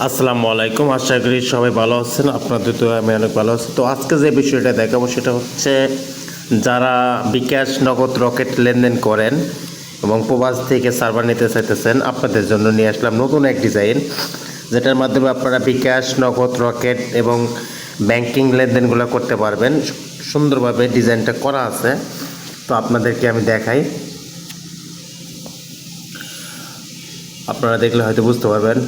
আসসালামু আলাইকুম। আশা করি সবাই ভালো আছেন, আপনাদের তো আমি অনেক ভালো আছি। তো আজকে যে বিষয়টা দেখাবো সেটা হচ্ছে যারা বিকাশ নগদ রকেট লেনদেন করেন এবং প্রবাস থেকে সার্ভার নিতে চাইতেছেন, আপনাদের জন্য নিয়ে আসলাম নতুন এক ডিজাইন, যেটার মাধ্যমে আপনারা বিকাশ নগদ রকেট এবং ব্যাংকিং লেনদেনগুলো করতে পারবেন। সুন্দরভাবে ডিজাইনটা করা আছে। তো আপনাদেরকে আমি দেখাই। আপনারা দেখলে হয়তো বুঝতে পারবেন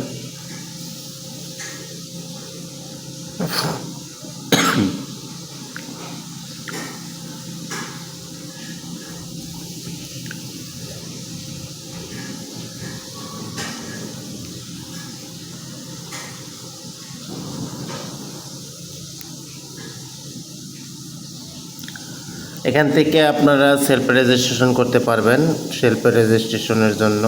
এখান থেকে আপনারা সেলফ রেজিস্ট্রেশন করতে পারবেন সেলফ রেজিস্ট্রেশনের জন্য।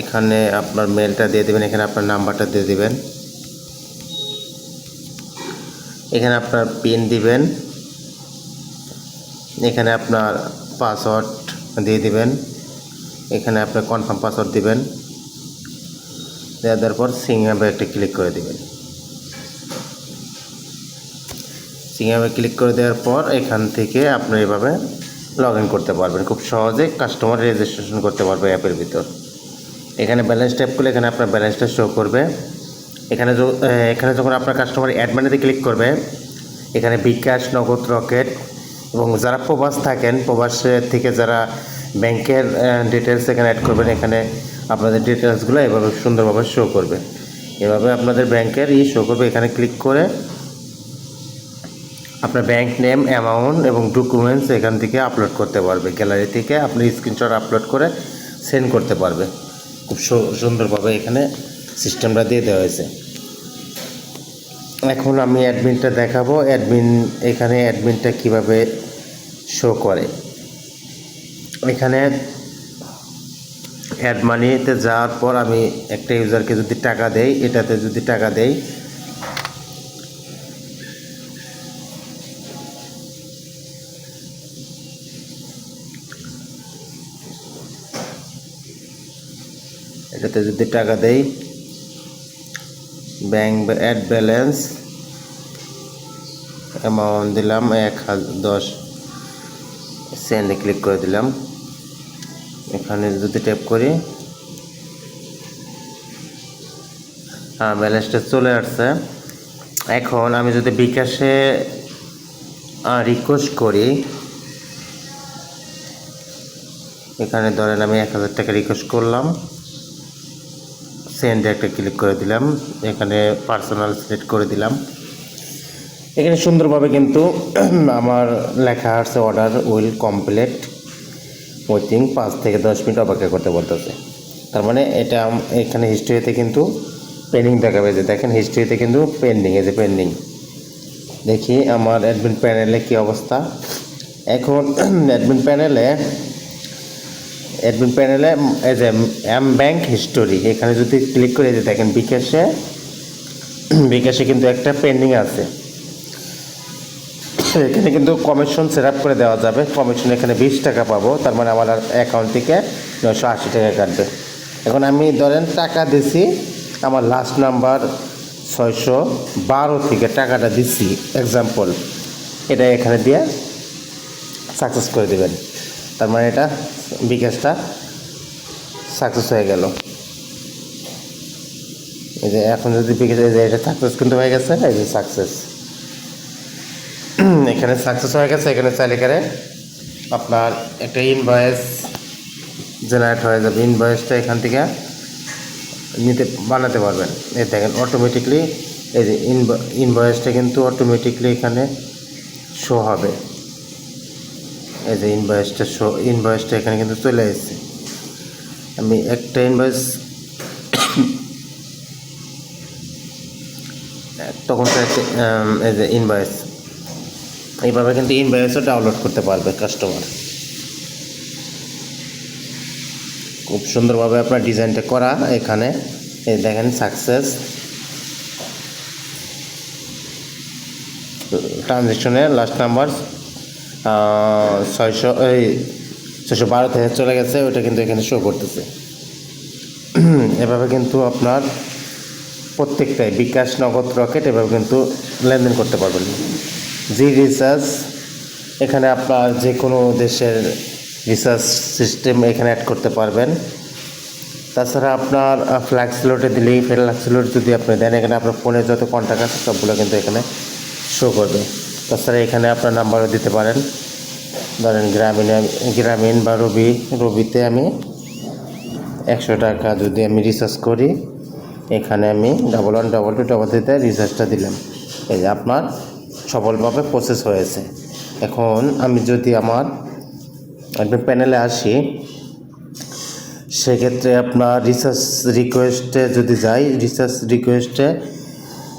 এখানে আপনার মেলটা দিয়ে দেবেন, এখানে আপনার নাম্বারটা দিয়ে দেবেন। এখানে আপনার পিন দিবেন। এখানে আপনার পাসওয়ার্ড দিয়ে দিবেন। এখানে আপনার কনফার্ম পাসওয়ার্ড দিবেন। দেওয়ার পর সিঙ্গাবে একটা ক্লিক করে দিবেন। সিঙ্গামে ক্লিক করে দেওয়ার পর এখান থেকে আপনি এভাবে লগ ইন করতে পারবেন। খুব সহজে কাস্টমার রেজিস্ট্রেশন করতে পারবে অ্যাপের ভিতর। এখানে ব্যালেন্স ট্যাপ করলে এখানে আপনার ব্যালেন্সটা শো করবে। এখানে এখানে যখন আপনার কাস্টমার অ্যাডমানিতে ক্লিক করবে, এখানে বিকাশ, নগদ, রকেট এবং যারা প্রবাস থাকেন প্রবাসের থেকে যারা ব্যাংকের ডিটেলস এখানে অ্যাড করবেন, এখানে আপনাদের ডিটেলসগুলো এভাবে সুন্দরভাবে শো করবে। এভাবে আপনাদের ব্যাংকের ই শো করবে। এখানে ক্লিক করে আপনার ব্যাংক নেম অ্যামাউন্ট এবং ডকুমেন্টস এখান থেকে আপলোড করতে পারবে। গ্যালারি থেকে আপনি স্ক্রিনশট আপলোড করে সেন্ড করতে পারবে। খুব সুন্দরভাবে এখানে সিস্টেমটা দিয়ে দেওয়া হয়েছে। এখন আমি অ্যাডমিনটা দেখাবো। অ্যাডমিন এখানে অ্যাডমিনটা কীভাবে শো করে। এখানে অ্যাড মানিতে যাওয়ার পর আমি একটা ইউজারকে যদি টাকা দেই, এটাতে যদি টাকা দেই এটাতে যদি টাকা দেই ব্যাংক অ্যাড ব্যালেন্স অ্যামাউন্ট দিলাম এক হাজার দশ সেন্ডে ক্লিক করে দিলাম। এখানে যদি ট্যাপ করি হ্যাঁ ব্যালেন্সটা চলে আসছে। এখন আমি যদি বিকাশে রিকোয়েস্ট করি, এখানে ধরেন আমি এক হাজার টাকা রিকোয়েস্ট করলাম। সেন্ডে একটা ক্লিক করে দিলাম, এখানে পার্সোনাল সিলেক্ট করে দিলাম। এখানে সুন্দরভাবে কিন্তু আমার লেখা আছে অর্ডার উইল কমপ্লিট ওয়েটিং পাঁচ থেকে দশ মিনিট অপেক্ষা করতে বলতেছে। তার মানে এটা এখানে হিস্ট্রিতে কিন্তু পেন্ডিং দেখাবে যে দেখেন হিস্ট্রিতে কিন্তু পেন্ডিং এই যে পেন্ডিং দেখি আমার অ্যাডমিন প্যানেলে কী অবস্থা। এখন অ্যাডমিন প্যানেলে অ্যাডমিন প্যানেলে এই যে এম ব্যাংক হিস্টোরি এখানে যদি ক্লিক করে যে দেখেন বিকাশে বিকাশে কিন্তু একটা পেন্ডিং আছে। এখানে কিন্তু কমিশন সেট আপ করে দেওয়া যাবে। কমিশন এখানে বিশ টাকা পাবো, তার মানে আমার অ্যাকাউন্ট থেকে নশো আশি টাকা কাটবে। এখন আমি ধরেন টাকা দিছি, আমার লাস্ট নাম্বার ছয়শো বারো থেকে টাকাটা দিচ্ছি এক্সাম্পল এটা এখানে দিয়ে সাকসেস করে দেবেন। তার মানে এটা বিকাশটা সাকসেস হয়ে গেল। এই যে এখন যদি বিকাশ এই যে এটা সাকসেস কিন্তু হয়ে গেছে, এই যে সাকসেস এখানে সাকসেস হয়ে গেছে, এখানে চাইলে এখানে আপনার একটা ইনভয়েস জেনারেট হয়ে যাবে। ইনভয়েসটা এখান থেকে নিতে, বানাতে পারবেন। এই দেখেন অটোমেটিকলি এই যে ইনভয়েসটা কিন্তু অটোমেটিকলি এখানে শো হবে। এই যে ইনভয়েসটা শো ইনভয়েসটা এখানে কিন্তু চলে এসেছে আমি একটা ইনভয়েস তখন এই যে ইনভয়েস এইভাবে কিন্তু ইনভয়েসও ডাউনলোড করতে পারবে কাস্টমার খুব সুন্দরভাবে আপনার ডিজাইনটা করা এখানে। এই দেখেন সাকসেস ট্রানজেকশনের লাস্ট নাম্বার ছয়শো এই ছয়শো বারো থেকে চলে গেছে ওটা কিন্তু এখানে শো করতেছে। এভাবে কিন্তু আপনার প্রত্যেকটাই বিকাশ নগদ রকেট এভাবে কিন্তু লেনদেন করতে পারবেন। জি রিচার্জ, এখানে আপনার যে কোনো দেশের রিচার্জ সিস্টেম এখানে অ্যাড করতে পারবেন। তাছাড়া আপনার ফ্ল্যাক্স লোডে দিলেই ফ্ল্যাক্স লোড যদি আপনি দেন, এখানে আপনার ফোনে যত কন্ট্যাক্ট আছে সবগুলো কিন্তু এখানে শো করবে। তাছাড়া এখানে আপনার নাম্বারও দিতে পারেন। ধরেন গ্রামীণ গ্রামীণ বা রবি, রবিতে আমি একশো টাকা যদি আমি রিচার্জ করি, এখানে আমি double one double two double থ্রিতে রিচার্জটা দিলাম। এই যে আপনার সফলভাবে প্রসেস হয়েছে। এখন আমি যদি আমার একদম প্যানেলে আসি, সেক্ষেত্রে আপনার রিসার্চ রিকোয়েস্টে যদি যাই রিসার্চ রিকোয়েস্টে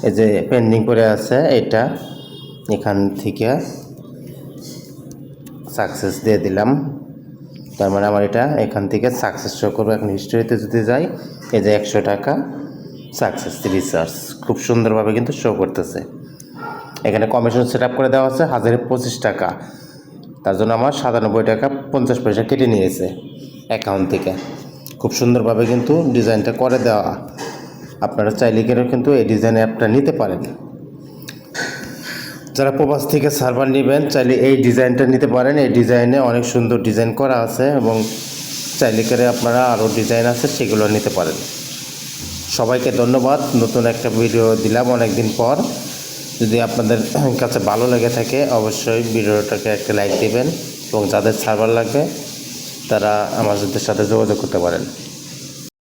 এই যে পেন্ডিং করে আছে, এটা এখান থেকে সাকসেস দিয়ে দিলাম। তার মানে আমার এটা এখান থেকে সাকসেস শো করব। এখন হিস্টোরিতে যদি যাই, এই যে একশো টাকা সাকসেস রিসার্চ খুব সুন্দরভাবে কিন্তু শো করতেছে। এখানে কমিশন সেট করে দেওয়া আছে হাজারে পঁচিশ টাকা। তার জন্য আমার সাতানব্বই টাকা পঞ্চাশ পয়সা কেটে নিয়েছে অ্যাকাউন্ট থেকে। খুব সুন্দরভাবে কিন্তু ডিজাইনটা করে দেওয়া। আপনারা চাইলে কেন কিন্তু এই ডিজাইন অ্যাপটা নিতে পারেন। যারা প্রবাস থেকে সার্ভার নেবেন, চাইলে এই ডিজাইনটা নিতে পারেন। এই ডিজাইনে অনেক সুন্দর ডিজাইন করা আছে এবং চাইলে করে আপনারা আরও ডিজাইন আছে, সেগুলো নিতে পারেন। সবাইকে ধন্যবাদ। নতুন একটা ভিডিও দিলাম অনেক দিন পর। যদি আপনাদের কাছে ভালো লেগে থাকে, অবশ্যই ভিডিওটাকে একটা লাইক দিবেন এবং যাদের সার্ভার লাগবে, তারা আমাদের সাথে যোগাযোগ করতে পারেন।